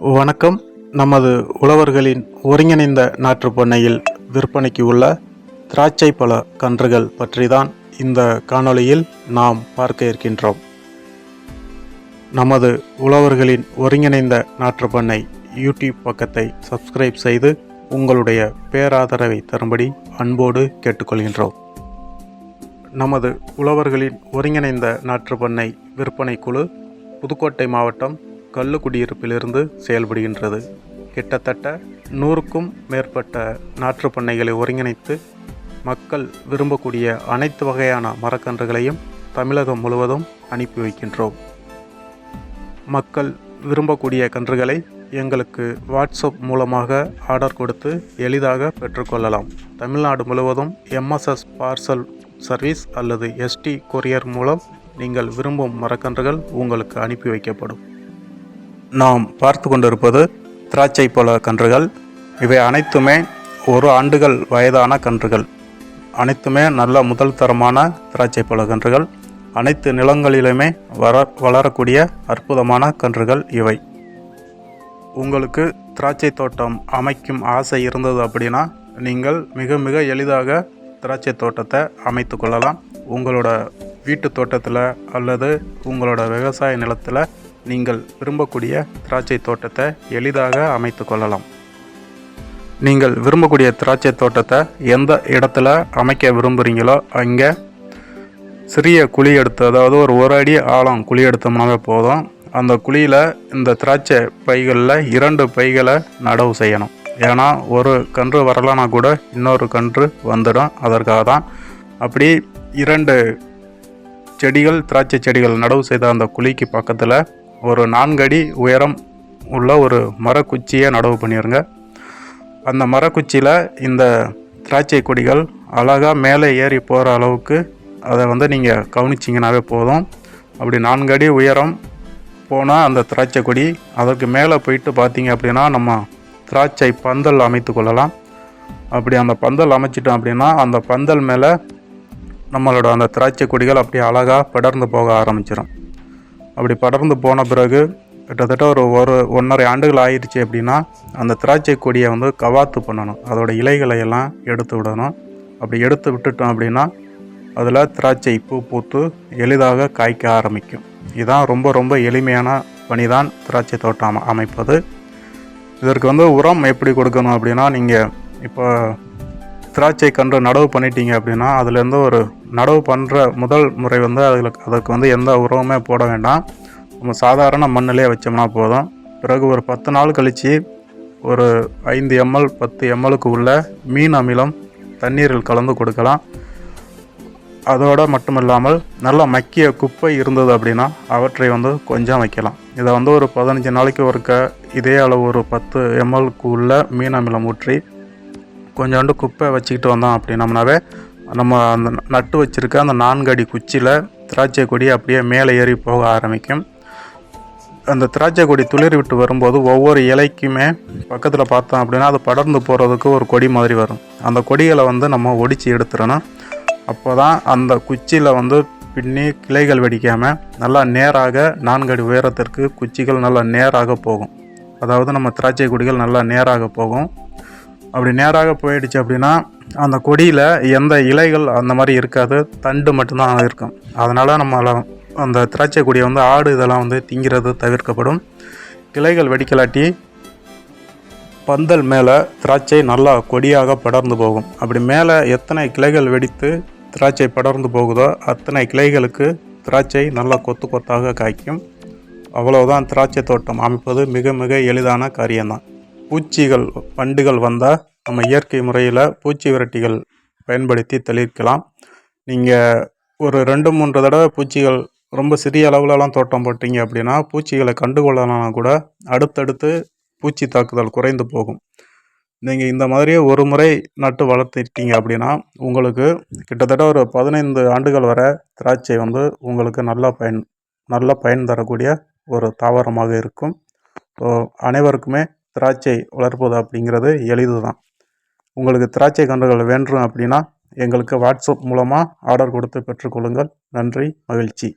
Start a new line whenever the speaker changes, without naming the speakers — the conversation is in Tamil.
வணக்கம். நமது உழவர்களின் ஒருங்கிணைந்த நாற்று பண்ணையில் விற்பனைக்கு உள்ள திராட்சை பழ கன்றுகள் பற்றி தான் இந்த காணொளியில் நாம் பார்க்க இருக்கின்றோம். நமது உழவர்களின் ஒருங்கிணைந்த நாற்று பண்ணை யூடியூப் பக்கத்தை சப்ஸ்கிரைப் செய்து உங்களுடைய பேராதரவை தரும்படி அன்போடு கேட்டுக்கொள்கின்றோம். நமது உழவர்களின் ஒருங்கிணைந்த நாற்று பண்ணை விற்பனை குழு புதுக்கோட்டை மாவட்டம் கல்லுக்குடியிருப்பிலிருந்து செயல்படுகின்றது. கிட்டத்தட்ட நூறுக்கும் மேற்பட்ட நாற்று பண்ணைகளை ஒருங்கிணைத்து மக்கள் விரும்பக்கூடிய அனைத்து வகையான மரக்கன்றுகளையும் தமிழகம் முழுவதும் அனுப்பி வைக்கின்றோம். மக்கள் விரும்பக்கூடிய கன்றுகளை எங்களுக்கு வாட்ஸ்அப் மூலமாக ஆர்டர் கொடுத்து எளிதாக பெற்றுக்கொள்ளலாம். தமிழ்நாடு முழுவதும் எம்எஸ்எஸ் பார்சல் சர்வீஸ் அல்லது எஸ்டி கொரியர் மூலம் நீங்கள் விரும்பும் மரக்கன்றுகள் உங்களுக்கு அனுப்பி வைக்கப்படும். நாம் பார்த்து கொண்டிருப்பது திராட்சை பழ கன்றுகள். இவை அனைத்துமே ஒரு ஆண்டுகள் வயதான கன்றுகள். அனைத்துமே நல்ல முதல் தரமான திராட்சை பழ கன்றுகள். அனைத்து நிலங்களிலுமே வர வளரக்கூடிய அற்புதமான கன்றுகள் இவை. உங்களுக்கு திராட்சை தோட்டம் அமைக்கும் ஆசை இருந்தது அப்படின்னா நீங்கள் மிக மிக எளிதாக திராட்சை தோட்டத்தை அமைத்து கொள்ளலாம். உங்களோட வீட்டு தோட்டத்தில் அல்லது உங்களோட விவசாய நிலத்தில் நீங்கள் விரும்பக்கூடிய திராட்சை தோட்டத்தை எளிதாக அமைத்து கொள்ளலாம். நீங்கள் விரும்பக்கூடிய திராட்சை தோட்டத்தை எந்த இடத்துல அமைக்க விரும்புகிறீங்களோ அங்கே சிறிய குழி எடுத்து அதாவது ஒரு ஒரு அடி ஆழம் குழி எடுத்தோம்னாவே போதும். அந்த குழியில் இந்த திராட்சை பைகளில் இரண்டு பைகளை நடவு செய்யணும். ஏன்னா ஒரு கன்று வரலனா கூட இன்னொரு கன்று வந்துடும். அதற்காக தான் அப்படி இரண்டு செடிகள் திராட்சை செடிகள் நடவு செய்த அந்த குழிக்கு பக்கத்தில் ஒரு நான்கு அடி உயரம் உள்ள ஒரு மரக்குச்சியை நடவு பண்ணிடுங்க அந்த மரக்குச்சியில் இந்த திராட்சை கொடிகள் அழகாக மேலே ஏறி போகிற அளவுக்கு அதை வந்து நீங்கள் கவனிச்சிங்கனாவே போதும். அப்படி நான்கு அடி உயரம் போனால் அந்த திராட்சை கொடி அதற்கு மேலே போயிட்டு பார்த்தீங்க அப்படின்னா நம்ம திராட்சை பந்தல் அமைத்து கொள்ளலாம். அப்படி அந்த பந்தல் அமைச்சிட்டோம் அப்படின்னா அந்த பந்தல் மேலே நம்மளோட அந்த திராட்சை கொடிகள் அப்படியே அழகாக படர்ந்து போக ஆரம்பிச்சிடும் அப்படி படர்ந்து போன பிறகு கிட்டத்தட்ட ஒரு ஒரு ஒன்றரை ஆண்டுகள் ஆயிடுச்சு அப்படின்னா அந்த திராட்சை கொடியை வந்து கவாத்து பண்ணணும். அதோட இலைகளை எல்லாம் எடுத்து விடணும். அப்படி எடுத்து விட்டுட்டோம் அப்படின்னா அதில் திராட்சை பூ பூத்து எளிதாக காய்க்க ஆரம்பிக்கும். இதுதான் ரொம்ப ரொம்ப எளிமையான பணிதான் திராட்சை தோட்டம் அமைப்பது. இதற்கு வந்து உரம் எப்படி கொடுக்கணும் அப்படின்னா நீங்கள் இப்போ திராட்சை கன்று நடவு பண்ணிட்டீங்க அப்படின்னா அதுலேருந்து ஒரு நடவு பண்ணுற முதல் முறை வந்து அதில் அதுக்கு வந்து எந்த உரமுமே போட வேண்டாம். நம்ம சாதாரண மண்ணிலே வச்சோம்னா போதும். பிறகு ஒரு பத்து நாள் கழித்து ஒரு ஐந்து எம்எல் பத்து எம்எலுக்கு உள்ள மீன் அமிலம் தண்ணீரில் கலந்து கொடுக்கலாம். அதோட மட்டும் இல்லாமல் நல்லா மக்கிய குப்பை இருந்தது அப்படின்னா அவற்றை வந்து கொஞ்சம் வைக்கலாம். இதை வந்து ஒரு பதினஞ்சு நாளைக்கு ஒருக்க இதே அளவு ஒரு பத்து எம்எல்க்கு உள்ள மீன் அமிலம் ஊற்றி கொஞ்சோண்டு குப்பை வச்சுக்கிட்டு வந்தோம் அப்படின்னம்னாவே நம்ம அந்த நட்டு வச்சிருக்க அந்த நான்கு அடி குச்சியில் திராட்சை கொடி அப்படியே மேலே ஏறி போக ஆரம்பிக்கும். அந்த திராட்சை கொடி துளிர் விட்டு வரும்போது ஒவ்வொரு இலைக்குமே பக்கத்தில் பார்த்தோம் அப்படின்னா அது படர்ந்து போகிறதுக்கு ஒரு கொடி மாதிரி வரும். அந்த கொடிகளை வந்து நம்ம ஒடிச்சு எடுத்துடணும். அப்போ தான் அந்த குச்சியில் வந்து பின்னி கிளைகள் வெடிக்காமல் நல்லா நேராக நான்கு அடி உயரத்திற்கு குச்சிகள் நல்லா நேராக போகும். அதாவது நம்ம திராட்சை கொடிகள் நல்லா நேராக போகும். அப்படி நேராக போயிடுச்சு அப்படின்னா அந்த கொடியில் எந்த இலைகள் அந்த மாதிரி இருக்காது. தண்டு மட்டும்தான் இருக்கும். அதனால் நம்ம அந்த திராட்சை கொடியை வந்து ஆடு இதெல்லாம் வந்து திங்கிறது தவிர்க்கப்படும். கிளைகள் வெடிக்கலாட்டி பந்தல் மேலே திராட்சை நல்லா கொடியாக படர்ந்து போகும். அப்படி மேலே எத்தனை கிளைகள் வெடித்து திராட்சை படர்ந்து போகுதோ அத்தனை கிளைகளுக்கு திராட்சை நல்லா கொத்து கொத்தாக காய்க்கும். அவ்வளவுதான் திராட்சை தோட்டம் அமைப்பது மிக மிக எளிதான காரியம்தான். பூச்சிகள் வண்டுகள் வந்தால் நம்ம இயற்கை முறையில் பூச்சி விரட்டிகள் பயன்படுத்தி தெளிக்கலாம். நீங்கள் ஒரு ரெண்டு மூன்று தடவை பூச்சிகள் ரொம்ப சிறிய அளவுலலாம் தோட்டம் போட்டீங்க அப்படின்னா பூச்சிகளை கண்டுகொள்ளலாம் கூட அடுத்தடுத்து பூச்சி தாக்குதல் குறைந்து போகும். நீங்கள் இந்த மாதிரி ஒரு முறை நட்டு வளர்த்துட்டீங்க அப்படின்னா உங்களுக்கு கிட்டத்தட்ட ஒரு பதினைந்து ஆண்டுகள் வரை திராட்சை வந்து உங்களுக்கு நல்ல பயன் நல்ல பயன் தரக்கூடிய ஒரு தாவரமாக இருக்கும். ஸோ அனைவருக்குமே திராட்சை வளர்ப்பது அப்படிங்கிறது எளிது தான் உங்களுக்கு திராட்சை கன்றுகள் வேண்டும் அப்படின்னா எங்களுக்கு வாட்ஸ்அப் மூலமாக ஆர்டர் கொடுத்து பெற்றுக்கொள்ளுங்கள். நன்றி மகிழ்ச்சி.